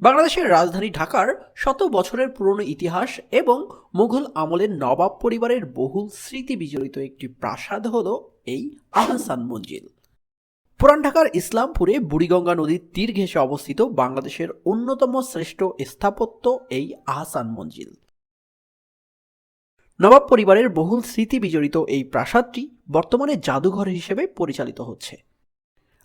বাংলাদেশের রাজধানী ঢাকার শত বছরের পুরনো ইতিহাস এবং মুঘল আমলের নবাব পরিবারের বহুল স্মৃতি বিজড়িত একটি প্রাসাদ হল এই আহসান মঞ্জিল। পুরান ঢাকার ইসলামপুরে বুড়িগঙ্গা নদীর তীর ঘেঁষে অবস্থিত বাংলাদেশের অন্যতম শ্রেষ্ঠ স্থাপত্য এই আহসান মঞ্জিল। নবাব পরিবারের বহুল স্মৃতি বিজড়িত এই প্রাসাদটি বর্তমানে জাদুঘর হিসেবে পরিচালিত হচ্ছে।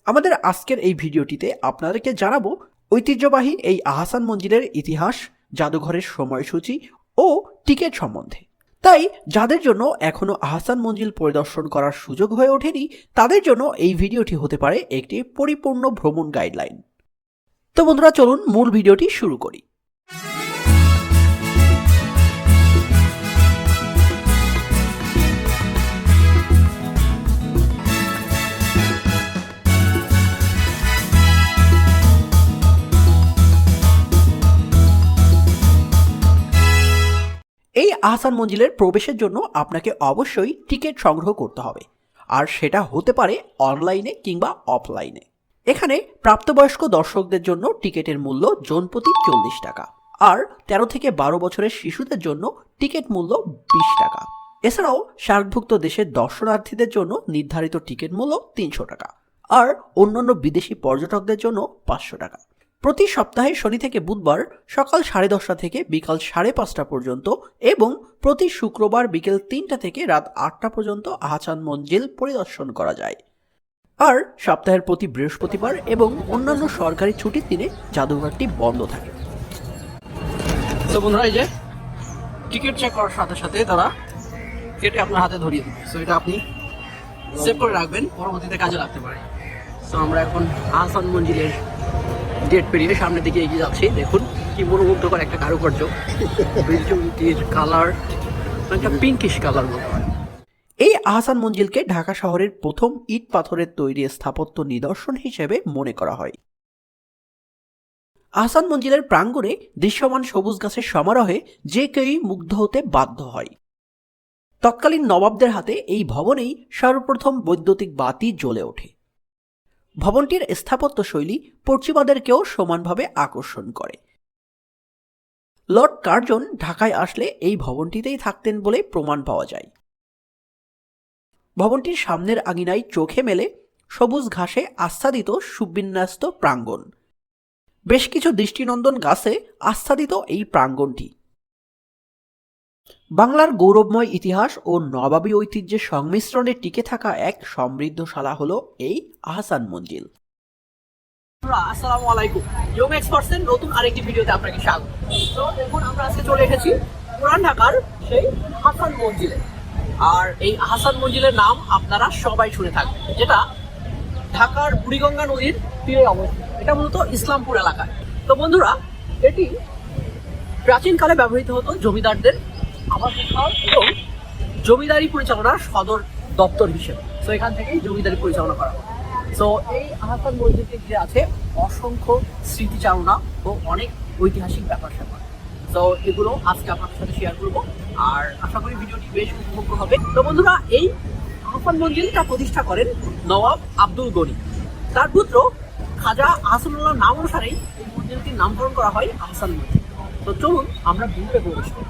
আমাদের আজকের এই ভিডিওটিতে আপনাদেরকে জানাব ঐতিহ্যবাহী এই আহসান মঞ্জিলের ইতিহাস, জাদুঘরের সময়সূচি ও টিকিট সম্বন্ধে। তাই, যাদের জন্য এখনও আহসান মঞ্জিল পরিদর্শন করার সুযোগ হয়ে ওঠেনি, তাদের জন্য এই ভিডিওটি হতে পারে একটি পরিপূর্ণ ভ্রমণ গাইডলাইন। তো বন্ধুরা, চলুন মূল ভিডিওটি শুরু করি। আহসান মঞ্জিলের প্রবেশের জন্য আপনাকে অবশ্যই টিকিট সংগ্রহ করতে হবে। আর সেটা হতে পারে অনলাইনে কিংবা অফলাইনে। এখানে প্রাপ্তবয়স্ক দর্শকদের জন্য টিকিটের মূল্য জনপ্রতি চল্লিশ টাকা। আর তেরো থেকে বারো বছরের শিশুদের জন্য টিকিট মূল্য বিশ টাকা। এছাড়াও সার্কভুক্ত দেশের দর্শনার্থীদের জন্য নির্ধারিত টিকিট মূল্য তিনশো টাকা। আর অন্যান্য বিদেশি পর্যটকদের জন্য পাঁচশো টাকা। প্রতি সপ্তাহে শনি থেকে বুধবার সকাল সাড়ে দশটা থেকে বিকাল সাড়ে পাঁচটা পর্যন্ত এবং প্রতি শুক্রবার বিকেল তিনটা থেকে রাত আটটা পর্যন্ত আহসান মঞ্জিল পরিদর্শন করা যায়। আর সপ্তাহের প্রতি বৃহস্পতিবার এবং অন্যান্য সরকারি ছুটির দিনে জাদুঘরটি বন্ধ থাকে। তো বন্ধুরা, এই যে টিকিট চেক করার সাথে সাথে তারা কেটে আপনার হাতে ধরিয়ে দেবে। সো এটা আপনি সেভ করে রাখবেন, পরবর্তীতে কাজে লাগতে পারে। তো আমরা এখন আহসান মঞ্জিলের গেট পেরিয়ে সামনের দিকে এগিয়ে যাচ্ছি, দেখুন কি মনোমুগ্ধকর একটা কারুকার্য। বিল্ডিংটির কালার একটা পিঙ্কিশ কালার মনে পারেন এই আহসান মঞ্জিলকে ঢাকা শহরের প্রথম ইট পাথরের তৈরি স্থাপত্য নিদর্শন হিসেবে মনে করা হয়। আহসান মঞ্জিলের প্রাঙ্গণে দৃশ্যমান সবুজ গাছের সমারোহে যে কেউই মুগ্ধ হতে বাধ্য হয়। তৎকালীন নবাবদের হাতে এই ভবনেই সর্বপ্রথম বৈদ্যুতিক বাতি জ্বলে ওঠে। ভবনটির স্থাপত্য শৈলী পশ্চিমাদেরকেও সমানভাবে আকর্ষণ করে। লর্ড কার্জন ঢাকায় আসলে এই ভবনটিতেই থাকতেন বলে প্রমাণ পাওয়া যায়। ভবনটির সামনের আঙিনায় চোখে মেলে সবুজ ঘাসে আচ্ছাদিত সুবিন্যস্ত প্রাঙ্গণ। বেশ কিছু দৃষ্টিনন্দন গাছে আচ্ছাদিত এই প্রাঙ্গণটি। বাংলার গৌরবময় ইতিহাস ও নবাবী ঐতিহ্যের সংমিশ্রণে টিকে থাকা এক সমৃদ্ধশালা হলো এই আহসান মঞ্জিল। আসসালামু আলাইকুম। ইয়ং এক্সপার্টসের নতুন আরেকটি ভিডিওতে আপনাকে স্বাগত। তো দেখুন, আমরা আজকে চলে এসেছি পুরান ঢাকার সেই হাসান মঞ্জিলে। আর এই হাসান মঞ্জিলের নাম আপনারা সবাই শুনে থাকবেন, যেটা ঢাকার বুড়িগঙ্গা নদীর তীরে অবস্থিত। এটা মূলত ইসলামপুর এলাকায়। তো বন্ধুরা, এটি প্রাচীনকালে ব্যবহৃত হতো জমিদারদের এবং জমিদারি পরিচালনার সদর দপ্তর হিসেবে। তো এখান থেকেই জমিদারি পরিচালনা করা হয়। তো এই আহসান মসজিদকে ঘিরে আছে, অসংখ্য স্মৃতিচারণা ও অনেক ঐতিহাসিক ব্যাপার স্যাপার। তো এগুলো আজকে আপনাদের সাথে শেয়ার করব। আর আশা করি ভিডিওটি বেশ উপভোগ্য হবে। তো বন্ধুরা, এই আহসান মঞ্জিলটা প্রতিষ্ঠা করেন নবাব আব্দুল গনি। তার পুত্র খাজা আহসানুল্লাহ নাম অনুসারেই এই মন্দিরটির নামকরণ করা হয় আহসান মঞ্জিল তো চলুন, আমরা ভিডিওতে প্রবেশ করি।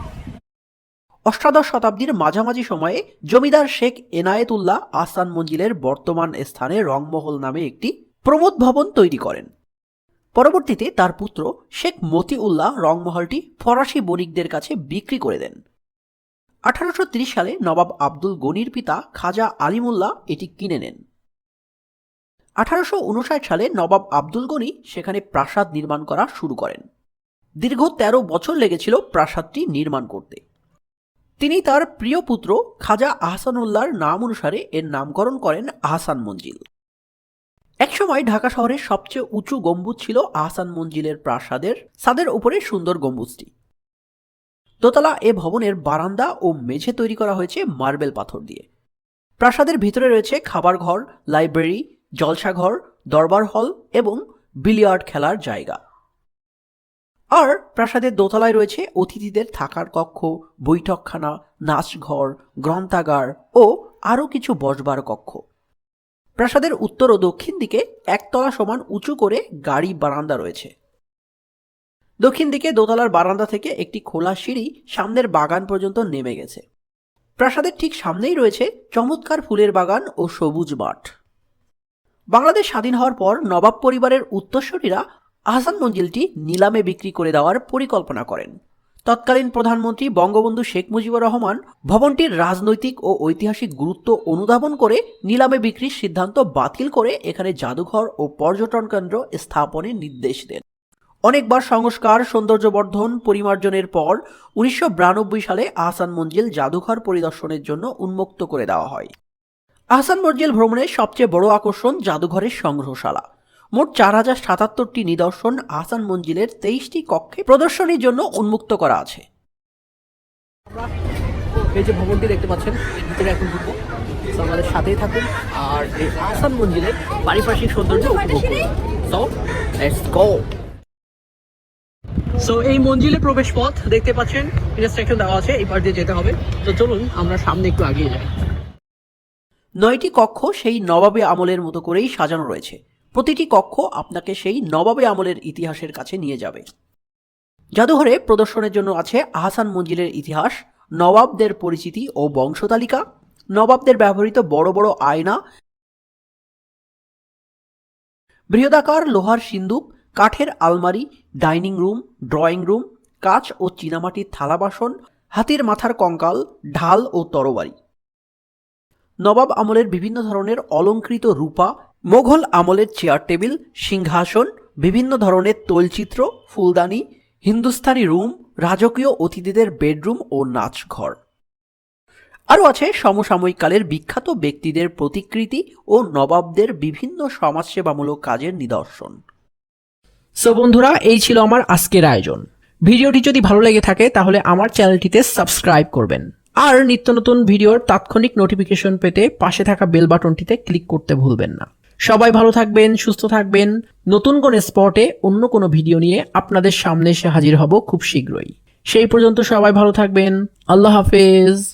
অষ্টাদশ শতাব্দীর মাঝামাঝি সময়ে জমিদার শেখ এনায়েতুল্লাহ আহসান মঞ্জিলের বর্তমান স্থানে রংমহল নামে একটি প্রমোদ ভবন তৈরি করেন। পরবর্তীতে তার পুত্র শেখ মতিউল্লাহ রংমহলটি ফরাসি বণিকদের কাছে বিক্রি করে দেন। আঠারোশো ত্রিশ সালে নবাব আব্দুল গনির পিতা খাজা আলিমুল্লাহ এটি কিনে নেন। আঠারোশো উনষাট সালে নবাব আব্দুল গনি সেখানে প্রাসাদ নির্মাণ করা শুরু করেন। দীর্ঘ ১৩ বছর লেগেছিল প্রাসাদটি নির্মাণ করতে। তিনি তার প্রিয় পুত্র খাজা আহসানুল্লাহর নাম অনুসারে এর নামকরণ করেন আহসান মঞ্জিল। একসময় ঢাকা শহরের সবচেয়ে উঁচু গম্বুজ ছিল আহসান মঞ্জিলের প্রাসাদের সাদের উপরে সুন্দর গম্বুজটি। দোতলা এ ভবনের বারান্দা ও মেঝে তৈরি করা হয়েছে মার্বেল পাথর দিয়ে। প্রাসাদের ভিতরে রয়েছে খাবার ঘর, লাইব্রেরি জলসাঘর দরবার হল এবং বিলিয়ার্ড খেলার জায়গা। আর প্রাসাদের দোতলায় রয়েছে অতিথিদের থাকার কক্ষ, বৈঠকখানা, নাচঘর, গ্রন্থাগার ও আরও কিছু বসবার কক্ষ। প্রাসাদের উত্তর ও দক্ষিণ দিকে একতলা সমান উঁচু করে গাড়ি বারান্দা রয়েছে। দক্ষিণ দিকে দোতলার বারান্দা থেকে একটি খোলা সিঁড়ি সামনের বাগান পর্যন্ত নেমে গেছে। প্রাসাদের ঠিক সামনেই রয়েছে চমৎকার ফুলের বাগান ও সবুজ মাঠ। বাংলাদেশ স্বাধীন হওয়ার পর নবাব পরিবারের উত্তরসূরিরা আহসান মঞ্জিলটি নিলামে বিক্রি করে দেওয়ার পরিকল্পনা করেন। তৎকালীন প্রধানমন্ত্রী বঙ্গবন্ধু শেখ মুজিবুর রহমান ভবনটির রাজনৈতিক ও ঐতিহাসিক গুরুত্ব অনুধাবন করে নিলামে বিক্রির সিদ্ধান্ত বাতিল করে এখানে জাদুঘর ও পর্যটন কেন্দ্র স্থাপনের নির্দেশ দেন। অনেকবার সংস্কার, সৌন্দর্যবর্ধন, পরিমার্জনের পর উনিশশো বিরানব্বই সালে আহসান মঞ্জিল জাদুঘর পরিদর্শনের জন্য উন্মুক্ত করে দেওয়া হয়। আহসান মঞ্জিল ভ্রমণের সবচেয়ে বড় আকর্ষণ জাদুঘরের সংগ্রহশালা। মোট চার হাজার সাতাত্তরটি নিদর্শন আহসান মঞ্জিলের তেইশটি কক্ষে প্রদর্শনীর জন্য উন্মুক্ত করা আছে। এই যে ভবনটি দেখতে পাচ্ছেন, ভিতরে এখন ঢুকবো। আমাদের সাথেই থাকুন আর এই আহসান মঞ্জিলের পারিপার্শ্বিক সৌন্দর্য উপভোগ করুন। সো এই মঞ্জিলে প্রবেশ পথ দেখতে পাচ্ছেন ইনস্ট্রাকশন দেওয়া আছে, এই দিয়ে যেতে হবে। তো চলুন, আমরা সামনে একটু এগিয়ে যাই। নয়টি কক্ষ সেই নবাবে আমলের মতো করেই সাজানো রয়েছে। প্রতিটি কক্ষ আপনাকে সেই নবাবে আমলের ইতিহাসের কাছে নিয়ে যাবে। জাদুঘরে প্রদর্শনের জন্য আছে আহসান মঞ্জিলের ইতিহাস, নবাবদের পরিচিতি ও বংশতালিকা, নবাবদের ব্যবহৃত বড় বড় আয়না, বৃহদাকার লোহার সিন্দুক, কাঠের আলমারি, ডাইনিং রুম, ড্রয়িং রুম, কাচ ও চীনামাটির থালা বাসন, হাতির মাথার কঙ্কাল, ঢাল ও তরবারি নবাব আমলের বিভিন্ন ধরনের অলঙ্কৃত রূপা মোঘল আমলের চেয়ার টেবিল সিংহাসন, বিভিন্ন ধরনের তৈলচিত্র, ফুলদানি, হিন্দুস্তানি রুম রাজকীয় অতিথিদের বেডরুম ও নাচঘর। আরও আছে সমসাময়িক কালের বিখ্যাত ব্যক্তিদের প্রতিকৃতি ও নবাবদের বিভিন্ন সমাজসেবামূলক কাজের নিদর্শন। সো বন্ধুরা, এই ছিল আমার আজকের আয়োজন। ভিডিওটি যদি ভালো লেগে থাকে, তাহলে আমার চ্যানেলটিতে সাবস্ক্রাইব করবেন। আর নিত্য নতুন ভিডিওর তাৎক্ষণিক নোটিফিকেশন পেতে পাশে থাকা বেল বাটনটিতে ক্লিক করতে ভুলবেন না। সবাই ভালো থাকবেন, সুস্থ থাকবেন। নতুন কোন স্পটে অন্য কোনো ভিডিও নিয়ে আপনাদের সামনে এসে হাজির হব খুব শীঘ্রই। সেই পর্যন্ত সবাই ভালো থাকবেন। আল্লাহ হাফেজ।